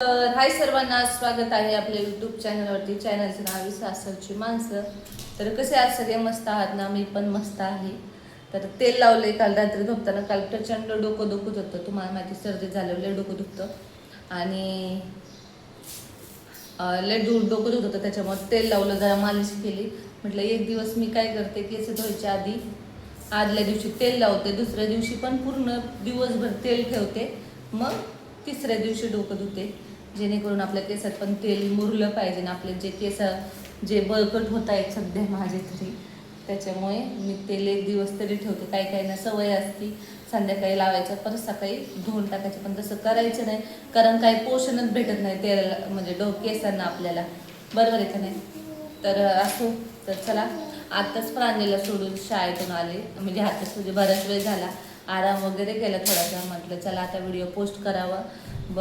तर हाय सर्वांना स्वागत आहे आपल्या यूट्यूब चॅनलवरती चॅनलचं नाव आहे सासरची माणसं. तर कसे आज सगळे मस्त आहात ना? मी पण मस्त आहे. तर तेल लावले काल रात्री झोपताना. काल प्रचंड डोकं दुखत होतं. तुम्हाला माहिती सर्दी झालेलं डोकं दुखतं. आणि लय दूर डोकं दुखत होतं. त्याच्यामुळे तेल लावलं जरा मालिश केली. म्हटलं एक दिवस मी काय करते? केस धुवायच्या आधी आदल्या दिवशी तेल लावते. दुसऱ्या दिवशी पण पूर्ण दिवसभर तेल ठेवते. मग तिसऱ्या दिवशी डोकं धुते जेणेकरून आपल्या केसात पण तेल मुरलं पाहिजे ना आपले जे केस जे बळकट होत आहेत सध्या माझे तरी त्याच्यामुळे मी तेल एक दिवस तरी ठेवते. काही काही ना सवय असती संध्याकाळी लावायचं परत सकाळी धुवून टाकायचं पण तसं करायचं नाही कारण काही पोषणच भेटत नाही तेलाला म्हणजे डो केसांना आपल्याला. बरोबर आहे का नाही? तर असो तर चला आत्ताच प्राणीला सोडून शाळेतून आले. म्हणजे आत्ताच म्हणजे बराच वेळ झाला. आराम वगैरे केला थोडासा. म्हटलं चला आता व्हिडिओ पोस्ट करावा. ब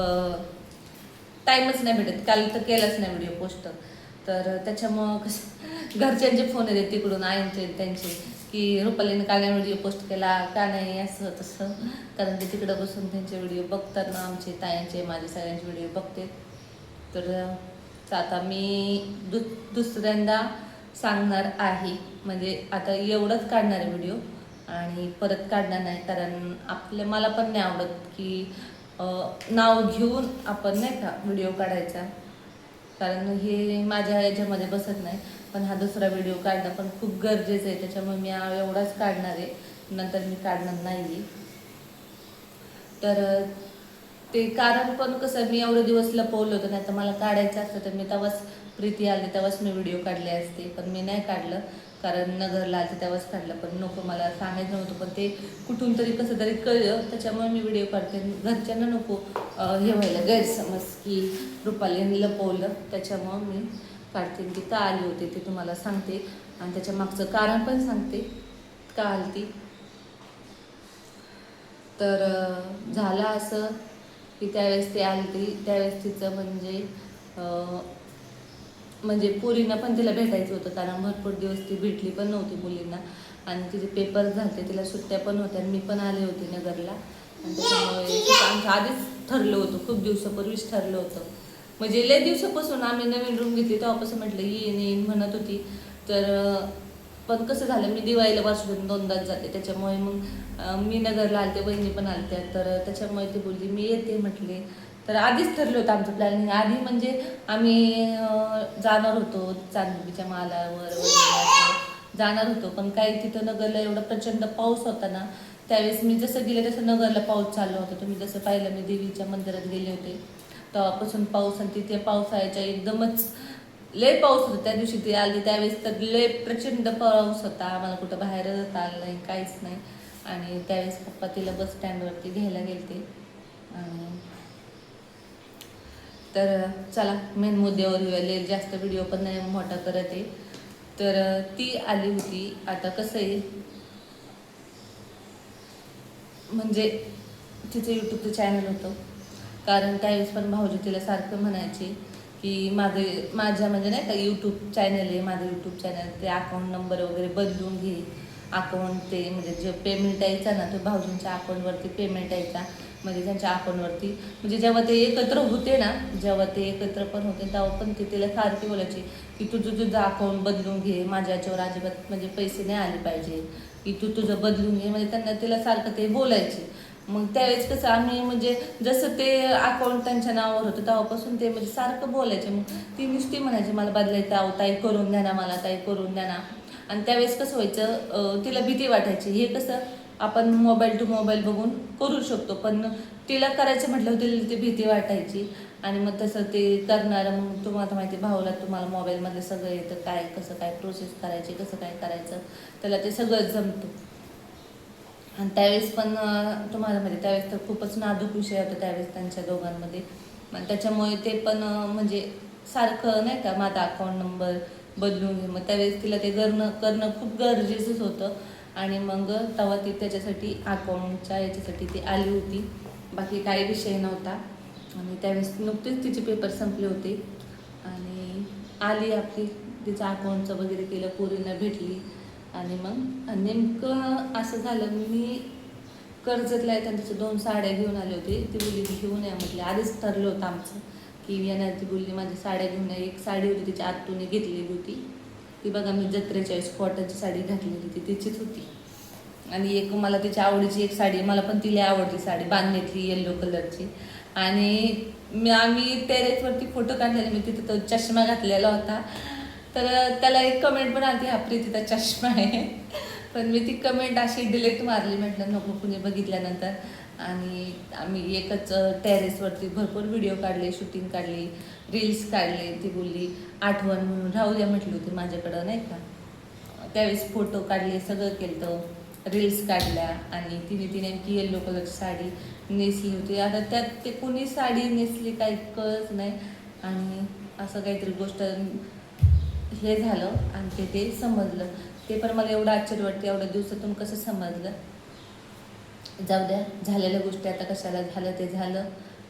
टाईमच नाही भेटत. काल तर केलाच नाही व्हिडिओ पोस्ट तर त्याच्यामुळं कसं घरच्यांचे फोन येते तिकडून आईंचे त्यांचे की रुपालीने का नाही व्हिडिओ पोस्ट केला का नाही असं तसं. कारण ते तिकडं बसून त्यांचे व्हिडिओ बघतात ना आमचे ताईंचे माझे सगळ्यांचे व्हिडिओ बघते. तर आता मी दु दुसऱ्यांदा सांगणार आहे. म्हणजे आता एवढंच काढणार आहे व्हिडिओ आणि परत काढणार नाही कारण आपले मला पण नाही आवडत की नाव घेऊन आपण नाही का व्हिडिओ काढायचा. कारण हे माझ्या याच्यामध्ये बसत नाही. पण हा दुसरा व्हिडिओ काढणं पण खूप गरजेचं आहे. त्याच्यामुळे मी एवढाच काढणार आहे. नंतर मी काढणार नाही तर ते कारण पण कसं मी एवढे दिवस लपवलं होतं नाही तर मला काढायचं असतं तर मी तेव्हाच प्रीती आली तेव्हाच मी व्हिडिओ काढले असते पण मी नाही काढलं कारण नगरला आलं तेव्हाच काढलं पण नको मला सांगायचं नव्हतं पण ते कुठून तरी कसं तरी कळलं त्याच्यामुळे मी व्हिडिओ काढते. घरच्यांना नको हे व्हायला गैरसमज की रुपालीने लपवलं त्याच्यामुळं मी काढते. ती का आली होती ते तुम्हाला सांगते आणि त्याच्या मागचं कारण पण सांगते का आली ती तर झालं असं की त्यावेळेस ती आलती त्यावेळेस तिचं म्हणजे म्हणजे पोरींना पण तिला भेटायचं होतं कारण भरपूर दिवस ती भेटली पण नव्हती मुलींना. आणि तिचे पेपर झाले तिला सुट्ट्या पण होत्या मी पण आले होते नगरला. आणि त्याच्यामुळे आमचं आधीच ठरलं होतं खूप दिवसापूर्वीच ठरलं होतं. म्हणजे लय दिवसापासून आम्ही नवीन रूम घेतली तेव्हापासून म्हटलं येईन येईन म्हणत होती. तर पण कसं झालं मी दिवाळीला वर्षातून दोनदाच जाते. त्याच्यामुळे मग मी नगरला आलते बहिणी पण आलत्या. तर त्याच्यामुळे ती बोलली मी येते म्हटले. तर आधीच ठरलं होतं आमचं प्लॅनिंग आधी म्हणजे आम्ही जाणार होतो चांदबीच्या मालावर वगैरे असं. जाणार होतो. पण काही तिथं नगरला एवढा प्रचंड पाऊस होता ना त्यावेळेस मी जसं गेले तसं नगरला पाऊस चालू होता. तुम्ही जसं पाहिलं मी देवीच्या मंदिरात गेले होते. तेव्हापासून पाऊस आणि तिथे पावसाळ्याच्या एकदमच लय पाऊस होता त्या दिवशी ती आली त्यावेळेस तर लय प्रचंड पाऊस होता. आम्हाला कुठं बाहेर जाता आलं नाही काहीच नाही. आणि त्यावेळेस पप्पा तिला बस स्टँडवरती घ्यायला गेलते. आणि तर चला मेन मुद्द्यावर येऊया. जास्त व्हिडिओ पण नाही मोठा करत आहे. तर ती आली होती. आता कसं आहे म्हणजे तिचं यूट्यूबचं चॅनल होतं. कारण त्यावेळेस पण भाऊजी तिला सारखं म्हणायचे की माझे माझ्या म्हणजे नाही का यूट्यूब चॅनल आहे माझं यूट्यूब चॅनल ते अकाउंट नंबर वगैरे बदलून घे. अकाउंट ते म्हणजे जे पेमेंट यायचा ना तो भाऊजींच्या अकाउंटवरती पेमेंट यायचा. म्हणजे त्यांच्या अकाउंटवरती म्हणजे जेव्हा ते एकत्र होते ना जेव्हा ते एकत्र पण होते तेव्हा पण ते तिला सारखी बोलायची की तू तुझं तुझं अकाउंट बदलून घे माझ्या याच्यावर अजिबात म्हणजे पैसे नाही आले पाहिजे. की तू तुझं बदलून घे. म्हणजे त्यांना तिला सारखं ते बोलायचे. मग त्यावेळेस कसं आम्ही म्हणजे जसं ते अकाउंट त्यांच्या नावावर होतं तेव्हापासून ते म्हणजे सारखं बोलायचे. मग ती नुसती म्हणायची मला बदलायचं आहो ताई करून द्या ना मला ताई करून द्या ना. आणि त्यावेळेस कसं व्हायचं तिला भीती वाटायची. हे कसं आपण मोबाईल टू मोबाईल बघून करू शकतो पण तिला करायचं म्हटलं तिला ती भीती वाटायची. आणि मग तसं ते करणारं मग तुम्हाला माहिती भाऊला तुम्हाला मोबाईलमधलं सगळं येतं काय कसं काय प्रोसेस करायची कसं काय करायचं त्याला ते सगळं जमतं. आणि त्यावेळेस पण तुम्हाला माहिती त्यावेळेस तर खूपच नाजूक विषय होता त्यावेळेस त्यांच्या दोघांमध्ये. मग त्याच्यामुळे ते पण म्हणजे सारखं नाही का माझा अकाउंट नंबर बदलून घे. मग त्यावेळेस तिला ते करणं करणं खूप गरजेचंच होतं. आणि मग तेव्हा ती त्याच्यासाठी अकाउंटच्या याच्यासाठी ती आली होती. बाकी काही विषय नव्हता. आणि त्यावेळेस नुकतेच तिचे पेपर संपले होते. आणि आली आपली तिचं अकाउंटचं वगैरे केलं पोरींना भेटली. आणि मग नेमकं असं झालं मी कर्जतला आहे तिच्या दोन साड्या घेऊन आले होते. ती बोलली घेऊन या. म्हटली आधीच ठरलं होतं आमचं की येणार. ती बोलली माझी साड्या घेऊन ये. एक साडी होती तिच्या आतून घेतलेली होती. ती बघा मी जत्रेच्या वेळेस कॉटनची साडी घातलेली होती तिचीच होती. आणि एक मला तिच्या आवडीची एक साडी मला पण तिला आवडली साडी बांधण्यातली येल्लो कलरची आणि मी आम्ही टेरेसवरती फोटो काढलेले मी तिथं तो चष्मा घातलेला होता. तर त्याला एक कमेंट पण आली हा प्रीतीचा चष्मा आहे. पण मी ती कमेंट अशी डिलीट मारली म्हटलं नको कुणी बघितल्यानंतर. आणि आम्ही एकच टेरेसवरती भरपूर व्हिडिओ काढले शूटिंग काढली रील्स काढले ती बोलली आठवण म्हणून राहू द्या म्हटली होती माझ्याकडं नाही का? त्यावेळेस फोटो काढले सगळं केलं रील्स काढल्या आणि तिने ती नेमकी येल्लो कलरची साडी नेसली होती. आता त्यात ते कुणी साडी नेसली काही कळत नाही. आणि असं काहीतरी गोष्ट हे झालं आणि ते ते समजलं. ते पण मला एवढं आश्चर्य वाटते एवढ्या दिवसातून कसं समजलं. जाऊ द्या झालेल्या गोष्टी आता कशाला झालं ते झालं.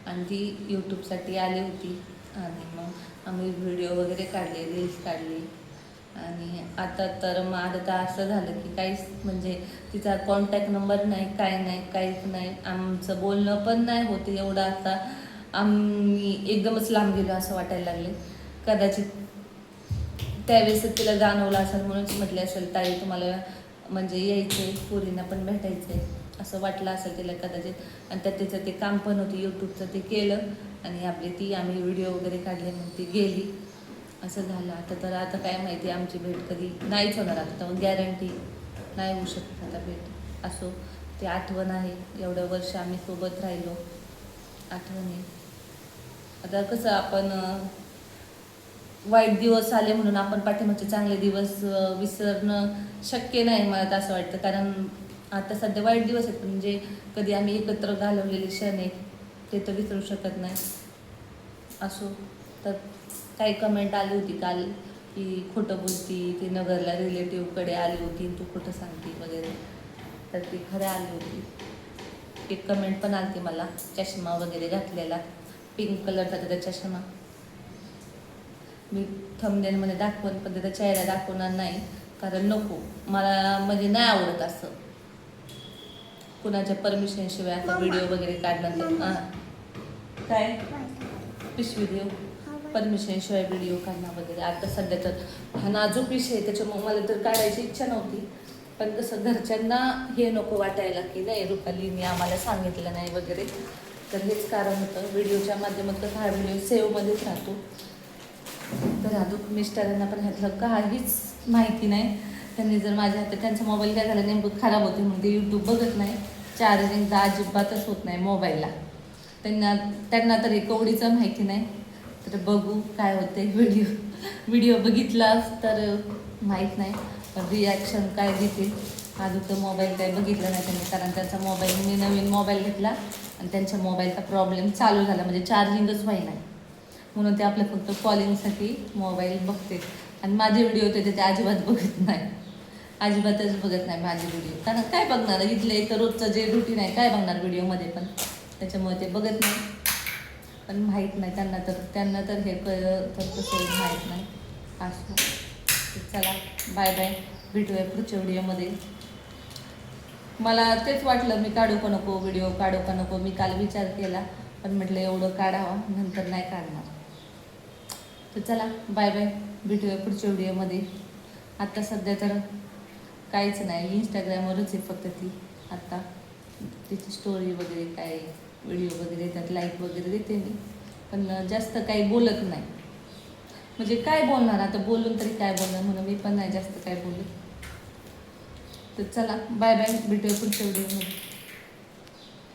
आणि ती यूट्यूबसाठी आली होती. आणि मग आम्ही व्हिडिओ वगैरे काढले रील्स काढली. आणि आता तर मग आता तर असं झालं की काहीच म्हणजे तिचा कॉन्टॅक्ट नंबर नाही काय नाही काहीच नाही. आमचं बोलणं पण नाही होते एवढं आता. आम्ही एकदमच लांब गेलो असं वाटायला लागले. कदाचित त्यावेळेस तिला जाणवलं असेल म्हणूनच म्हटले असेल ताई तुम्हाला म्हणजे यायचे पोरींना पण भेटायचे असं वाटलं असेल तिला कदाचित. आणि त्यात तिचं ते काम पण होतं यूट्यूबचं ते केलं. आणि आपली ती आम्ही व्हिडिओ वगैरे काढले मग ती गेली. असं झालं. आता तर आता काय माहिती आमची भेट कधी नाहीच होणार. आता तर गॅरंटी नाही होऊ शकत आता भेट. असो ते आठवण आहे. एवढं वर्ष आम्ही सोबत राहिलो. आठवणी आता कसं आपण वाईट दिवस आले म्हणून आपण पाठीमागचे चांगले दिवस विसरणं शक्य नाही मला तर असं वाटतं. कारण आता सध्या वाईट दिवस आहेत म्हणजे कधी आम्ही एकत्र घालवलेले क्षण आहे ते तर विसरू शकत नाही. असो तर काही कमेंट आली होती काल की खोटं बोलती ती नगरला रिलेटिव्हकडे आली होती तू खोटं सांगते वगैरे. तर ती खरं आली होती. एक कमेंट पण आली मला चष्मा वगैरे घातलेला. पिंक कलरचा त्याचा चष्मा. मी थंबनेलमध्ये दाखवून पण त्याचा चेहरा दाखवणार नाही. कारण नको. मला म्हणजे नाही आवडत असं. कुणाच्या परमिशन शिवाय आता व्हिडिओ वगैरे हां. काय? पिशवी देऊ. परमिशन शिवाय व्हिडिओ काढणं वगैरे. आता सध्या तर हा नाजूक विषय आहे. त्याच्यामुळे मला तर काढायची इच्छा नव्हती. पण कसं घरच्यांना हे नको वाटायला की नाही रुपालीने आम्हाला सांगितलं नाही वगैरे. तर हेच कारण होतं. व्हिडिओच्या माध्यमातून हा व्हिडिओ सेव्हमध्येच राहतो. तर अजून मिस्टरांना पण ह्यातलं काहीच माहिती नाही. त्यांनी जर माझ्या हातात त्यांचा मोबाईल काय झाला नेमकं खराब होते म्हणून ते यूट्यूब बघत नाही. चार्जिंग तर अजिबातच होत नाही मोबाईलला त्यांना त्यांना तर कवडीचं माहिती नाही. तर बघू काय होते व्हिडिओ व्हिडिओ बघितलाच तर माहीत नाही. पण रिॲक्शन काय देतील अजून तर मोबाईल काय बघितलं नाही त्यांनी. कारण त्यांचा मोबाईल मी नवीन मोबाईल घेतला आणि त्यांच्या मोबाईलचा प्रॉब्लेम चालू झाला. म्हणजे चार्जिंगच व्हायला म्हणून ते आपलं फक्त कॉलिंगसाठी मोबाईल बघते. आणि माझे व्हिडिओ होते ते ते अजिबात बघत नाही. अजिबातच बघत नाही माझे व्हिडिओ कारण काय बघणार? इथले इथं रोजचं जे रुटीन आहे काय बघणार व्हिडिओमध्ये पण? त्याच्यामुळे ते बघत नाही. पण माहीत नाही त्यांना तर त्यांना तर हे कळलं तर कसं माहीत नाही. असं. चला बाय बाय भेटूया पुढच्या व्हिडिओमध्ये मला तेच वाटलं मी काढू का नको व्हिडिओ काढू का नको? मी काल विचार केला पण म्हटलं एवढं काढावं नंतर नाही काढणार. तर चला बाय बाय भेटूया पुढच्या व्हिडिओमध्ये आत्ता सध्या तर काहीच नाही. इंस्टाग्रामवरच आहे फक्त ती. आत्ता तिची स्टोरी वगैरे काय व्हिडिओ वगैरे त्यात लाईक वगैरे देते मी. पण जास्त काही बोलत नाही. म्हणजे काय बोलणार? आता बोलून तरी काय बोलणार? म्हणून मी पण नाही जास्त काय बोलत. तर चला बाय बाय भेटूया पुढच्या व्हिडिओमध्ये